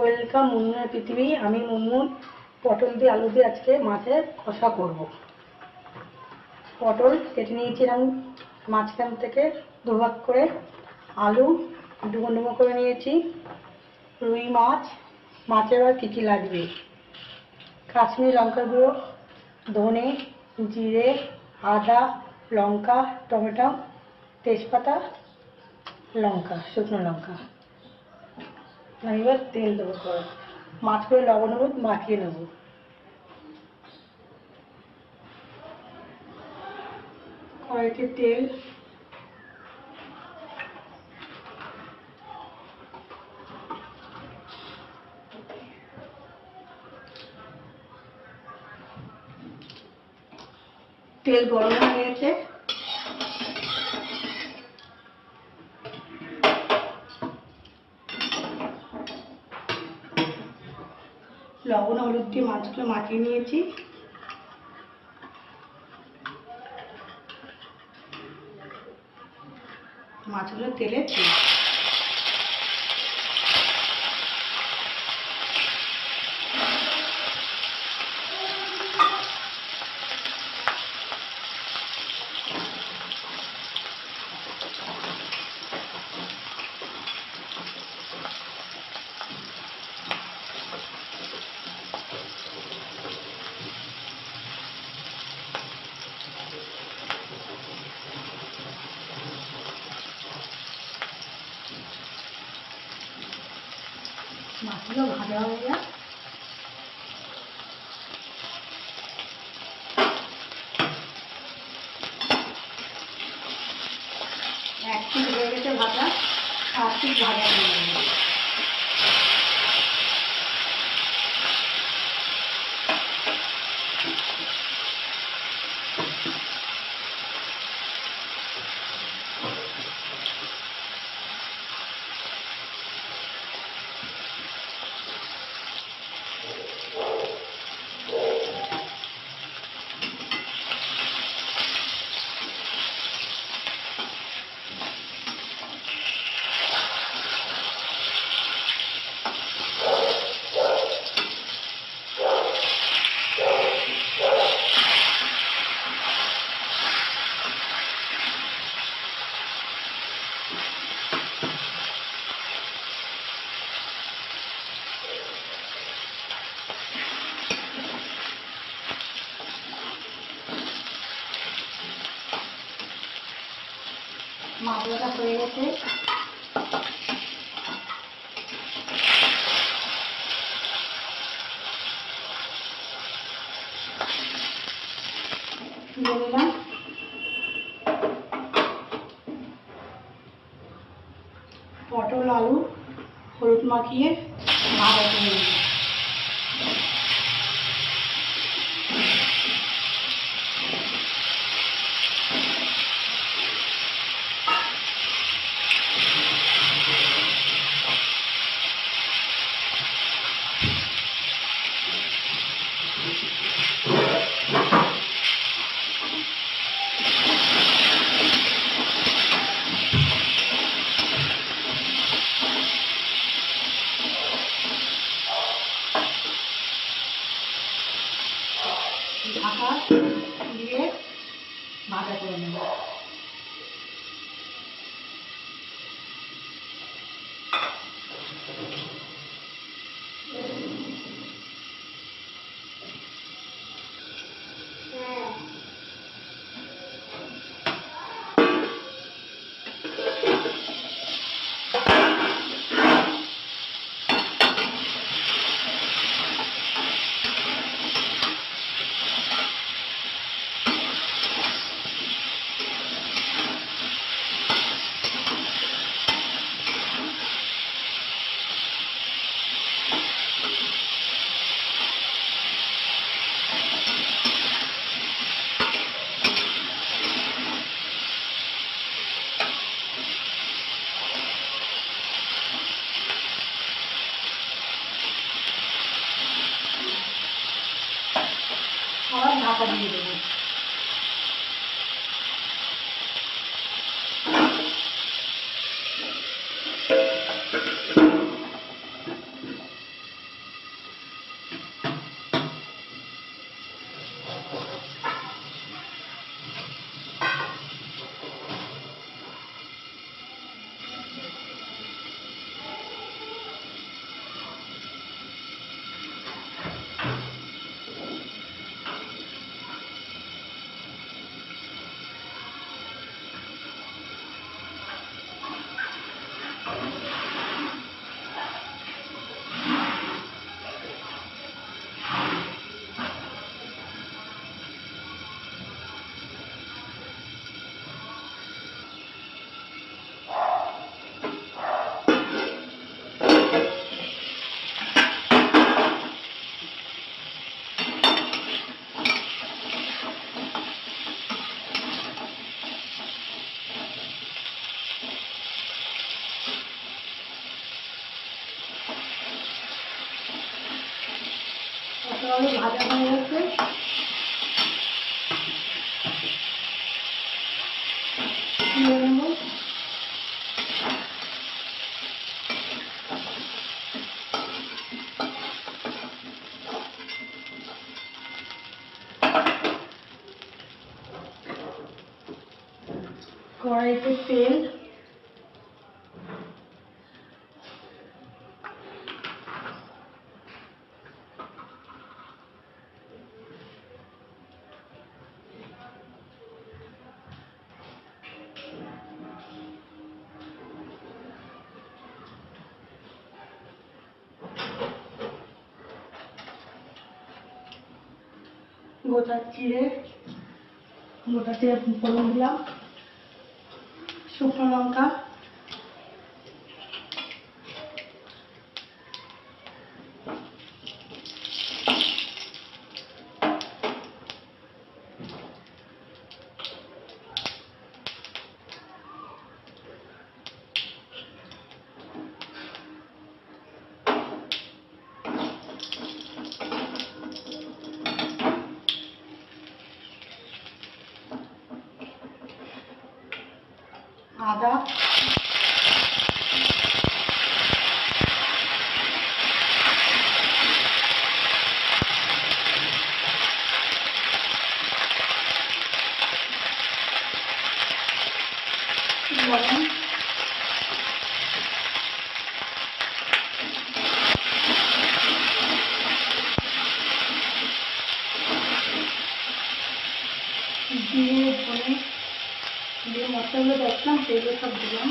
Welcome মুনমুনের পৃথিবী আমি মুনমুন পটল দিয়ে আলু দিয়ে আজকে মাছের কষা করব। পটল কেটে নিয়েছিলাম, মাঝখান থেকে দুভাগ করে আলু ডুবো ডুবো করে নিয়েছি, রুই মাছ, মাছের আর কী কী লাগবে? কাশ্মীরি লঙ্কা গুঁড়ো, ধনে, জিরে, আদা, লঙ্কা, টমেটো, তেজপাতা, লঙ্কা, শুকনো লঙ্কা। আমি এবার তেল দেবো মাছ করে লবণ হলুদ মাখিয়ে নেব। কড়াইতে তেল। তেল গরম হয়ে গেছে। লবণ হলুদ দিয়ে মাছগুলো মাখিয়ে নিয়েছি। মাছগুলো তেলে হয়ে যায় এক পিস হয়ে গেছে ভাজা আর পিস ভাজা হয়ে যাবে মাছটা হয়ে গেছে তুলে নিলাম পটল আলু হলুদ মাখিয়ে ভালো করে তুলে নেব কড়াইতে তেল গোটা চিড়ে গোটা চিড়ে ফোড়ন দিলাম শুকনো লঙ্কা। আদা লবণ দিয়ে ধনে যে মশলাগুলো দেখলাম সেগুলো সব দিলাম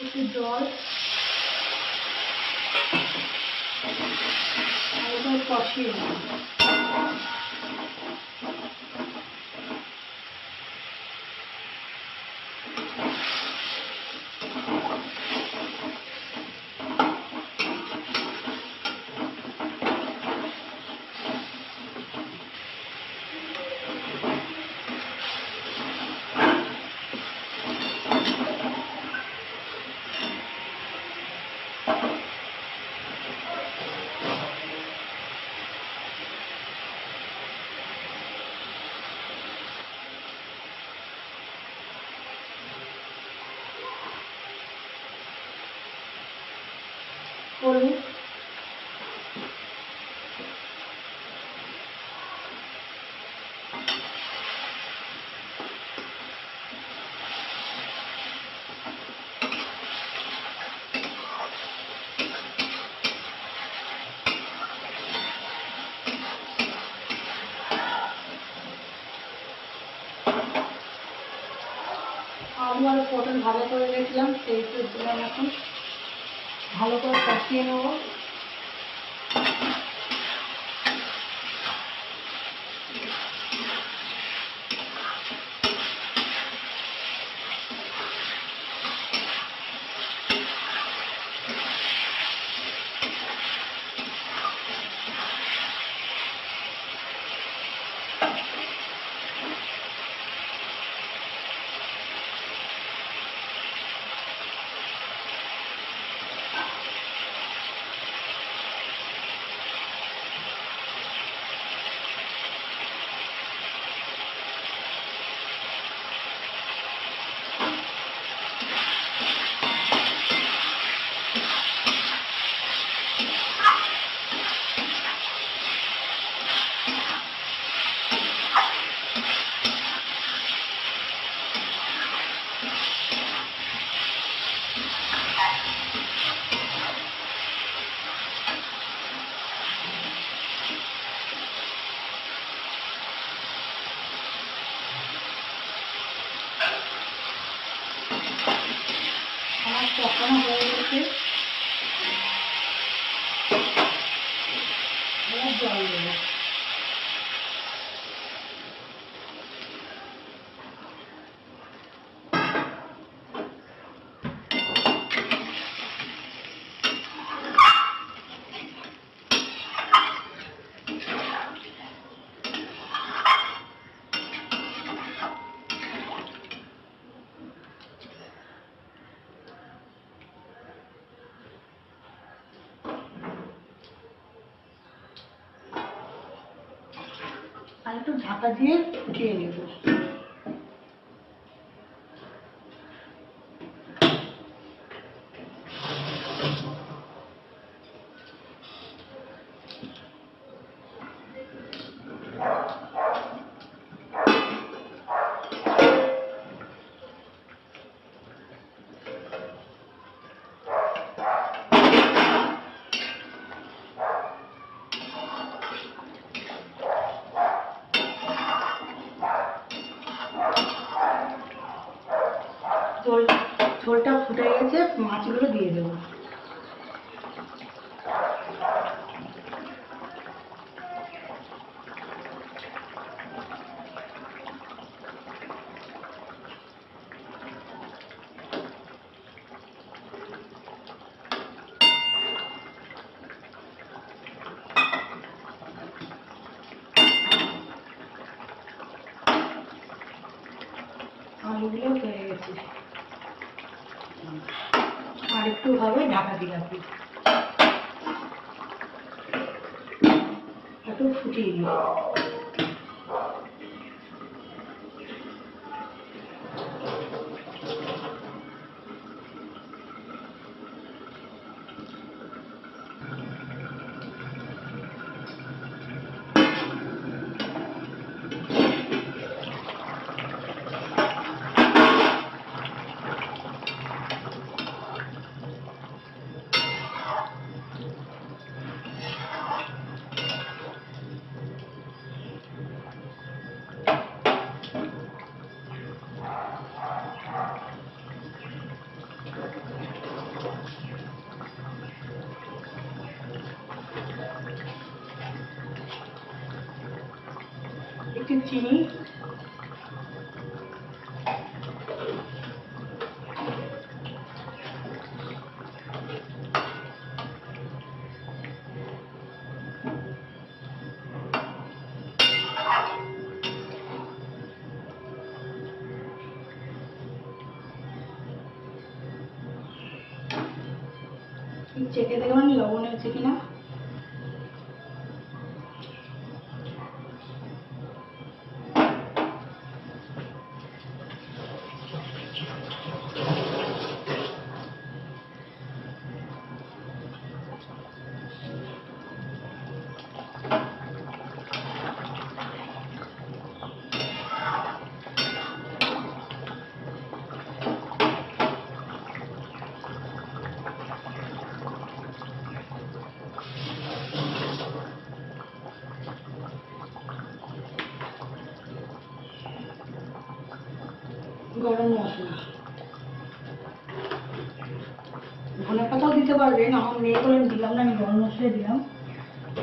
একটু জল আর এবার কষিয়ে フフフフ。হলুদ আলু আর পটল ভালো করে রেখেছিলাম সেইটু দিলাম এখন ভালো করে কষিয়ে নেব আমার কখনো হয়ে গেছে এবার জল আর একটু ঢাকা দিয়ে উঠিয়ে নেব। ঝোলটা ফুটে গেছে মাছগুলো দিয়ে দেবো। আলুগুলো হয়ে গেছে। আর একটু হবে ঢাকা দিয়ে রাখি একটু ফুটিয়ে দিই চেকে দেখবেন লবণ হয়েছে কিনা ধনে পাতাও দিতে পারবেন, আমার মেয়ে করে দিলাম না, আমি গরম মশলা দিলাম।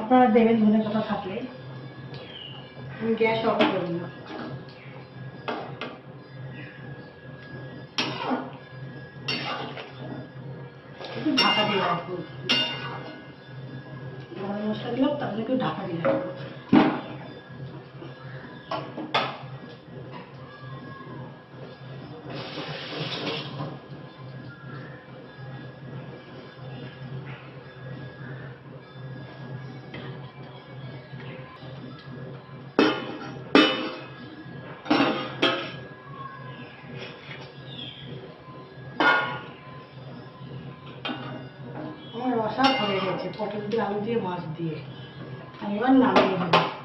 আপনারা দেবেন ধনে পাতা থাকলে। গ্যাস অফ করি না। ঢাকা দিয়ে রাখব। গরম মশলা দিলাম, তাহলে একটু ঢাকা দিয়ে রাখব। হয়ে গেছে পটল দিয়ে আলু দিয়ে মাছ দিয়ে। আমি এবার নামিয়ে দেবো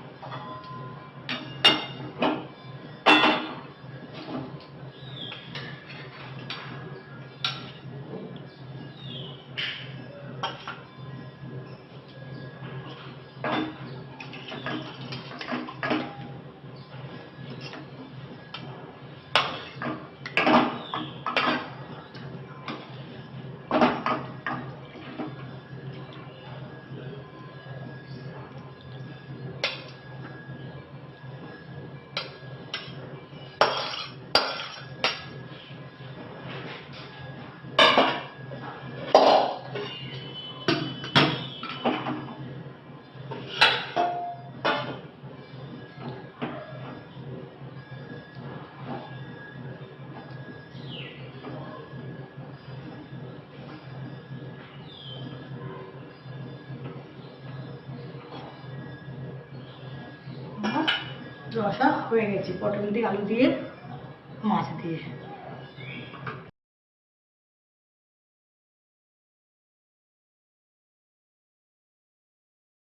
রসা হয়ে গেছে। পটল দিয়ে আলু দিয়ে মাছ দিয়ে।